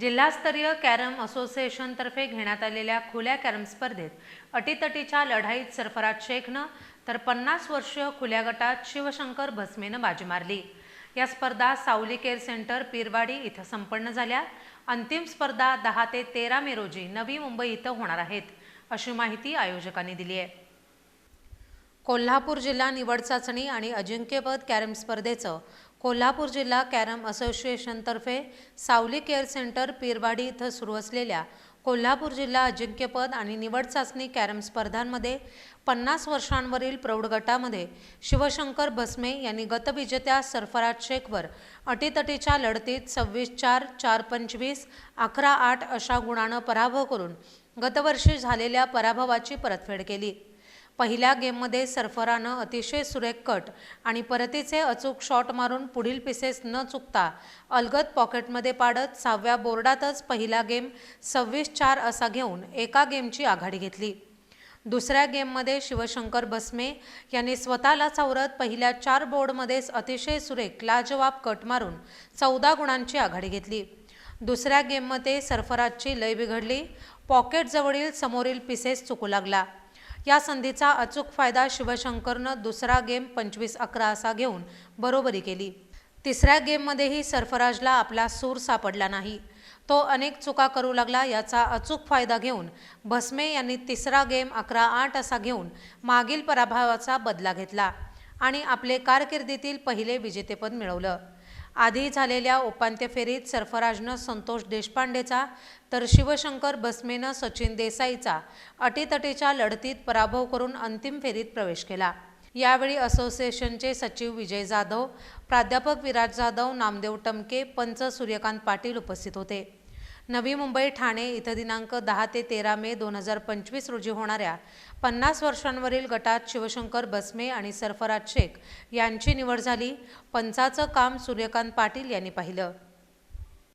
जिल्हास्तरीय कॅरम असोसिएशनतर्फे घेण्यात आलेल्या खुल्या कॅरम स्पर्धेत अटीतटीच्या लढाईत सरफराज शेखनं तर पन्नास वर्षीय खुल्या गटात शिवशंकर भस्मेनं बाजी मारली. या स्पर्धा सावली केअर सेंटर पीरवाडी इथं संपन्न झाल्या. अंतिम स्पर्धा दहा ते तेरा मे रोजी नवी मुंबई इथं होणार आहेत अशी माहिती आयोजकांनी दिली आहे. कोल्हापूर जिल्हा निवड चाचणी आणि अजिंक्यपद कॅरम स्पर्धेचं कोल्हापूर जिल्हा कॅरम असोसिएशनतर्फे सावली केअर सेंटर पीरवाडी इथं सुरू असलेल्या कोल्हापूर जिल्हा अजिंक्यपद आणि निवड चाचणी कॅरम स्पर्धांमध्ये पन्नास वर्षांवरील प्रौढ गटामध्ये शिवशंकर भस्मे यांनी गतविजेत्या सरफराज शेखवर अटीतटीच्या लढतीत सव्वीस चार चार पंचवीस अकरा आठ अशा गुणानं पराभव करून गतवर्षी झालेल्या पराभवाची परतफेड केली. पहिल्या गेममध्ये सरफरानं अतिशय सुरेख कट आणि परतीचे अचूक शॉट मारून पुढील पिसेस न चुकता अलगद पॉकेटमध्ये पाडत सहाव्या बोर्डातच पहिला गेम सव्वीस चार असा घेऊन एका गेमची आघाडी घेतली. दुसऱ्या गेममध्ये शिवशंकर बसमे यांनी स्वतःला सावरत पहिल्या चार बोर्डमध्येच अतिशय सुरेख लाजवाब कट मारून चौदा गुणांची आघाडी घेतली. दुसऱ्या गेममध्ये सरफराजची लय बिघडली. पॉकेटजवळील समोरील पिसेस चुकू लागला. या संधीचा अचूक फायदा शिवशंकरनं दुसरा गेम पंचवीस अकरा असा घेऊन बरोबरी केली. तिसऱ्या गेममध्येही सरफराजला आपला सूर सापडला नाही. तो अनेक चुका करू लागला याचा अचूक फायदा घेऊन भस्मे यांनी तिसरा गेम अकरा आठ असा घेऊन मागील पराभवाचा बदला घेतला आणि आपले कारकिर्दीतील पहिले विजेतेपद मिळवलं. आधी झालेल्या उपांत्य फेरीत सरफराजनं संतोष देशपांडेचा तर शिवशंकर बसमेनं सचिन देसाईचा अटीतटीच्या लढतीत पराभव करून अंतिम फेरीत प्रवेश केला. यावेळी असोसिएशनचे सचिव विजय जाधव प्राध्यापक विराज जाधव नामदेव टमके पंच सूर्यकांत पाटील उपस्थित होते. नवी मुंबई ठाणे इथं दिनांक दहा ते तेरा मे दोन हजार पंचवीस रोजी होणाऱ्या पन्नास वर्षांवरील गटात शिवशंकर बसमे आणि सरफराज शेख यांची निवड झाली. पंचाचं काम सूर्यकांत पाटील यांनी पाहिलं.